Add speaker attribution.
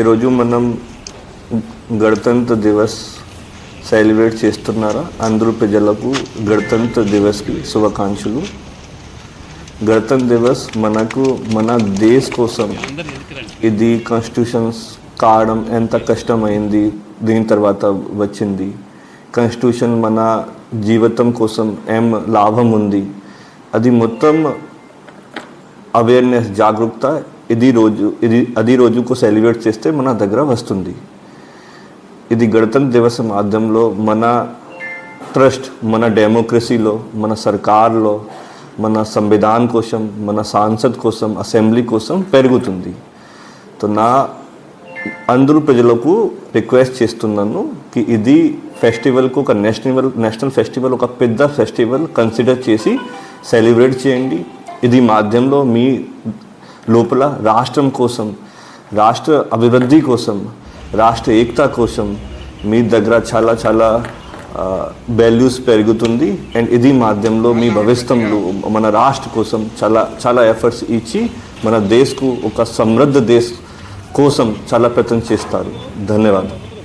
Speaker 1: ఈరోజు మనం గణతంత్ర దివస్ సెలబ్రేట్ చేస్తున్నారా? అందరూ ప్రజలకు గణతంత్ర దివస్కి శుభాకాంక్షలు. గణతంత్ర దివస్ మనకు మన దేశ్ కోసం ఇది కాన్స్టిట్యూషన్స్ కావడం ఎంత కష్టమైంది దీని తర్వాత వచ్చింది. కాన్స్టిట్యూషన్ మన జీవితం కోసం ఏం లాభం ఉంది? అది మొత్తం అవేర్నెస్ జాగరూకత ఇది రోజు ఇది అది రోజుకు సెలబ్రేట్ చేస్తే మన దగ్గర వస్తుంది. ఇది గణతంత్ర దివసం మాధ్యమంలో మన ట్రస్ట్ మన డెమోక్రసీలో మన సర్కార్లో మన సంవిధాన్ కోసం మన సాంసద్ కోసం అసెంబ్లీ కోసం పెరుగుతుంది. తో నా అందరూ ప్రజలకు రిక్వెస్ట్ చేస్తున్నాను కి ఇది ఫెస్టివల్కు ఒక నేషనల్ నేషనల్ ఫెస్టివల్ ఒక పెద్ద ఫెస్టివల్ కన్సిడర్ చేసి సెలబ్రేట్ చేయండి. ఇది మాధ్యమంలో మీ లోపల రాష్ట్రం కోసం రాష్ట్ర అభివృద్ధి కోసం రాష్ట్ర ఏకత కోసం మీ దగ్గర చాలా చాలా వాల్యూస్ పెరుగుతుంది. అండ్ ఇది మాధ్యమంలో మీ భవిష్యత్తులో మన రాష్ట్ర కోసం చాలా చాలా ఎఫర్ట్స్ ఇచ్చి మన దేశ్కు ఒక సమృద్ధ దేశ్ కోసం చాలా ప్రయత్నం చేస్తారు. ధన్యవాదాలు.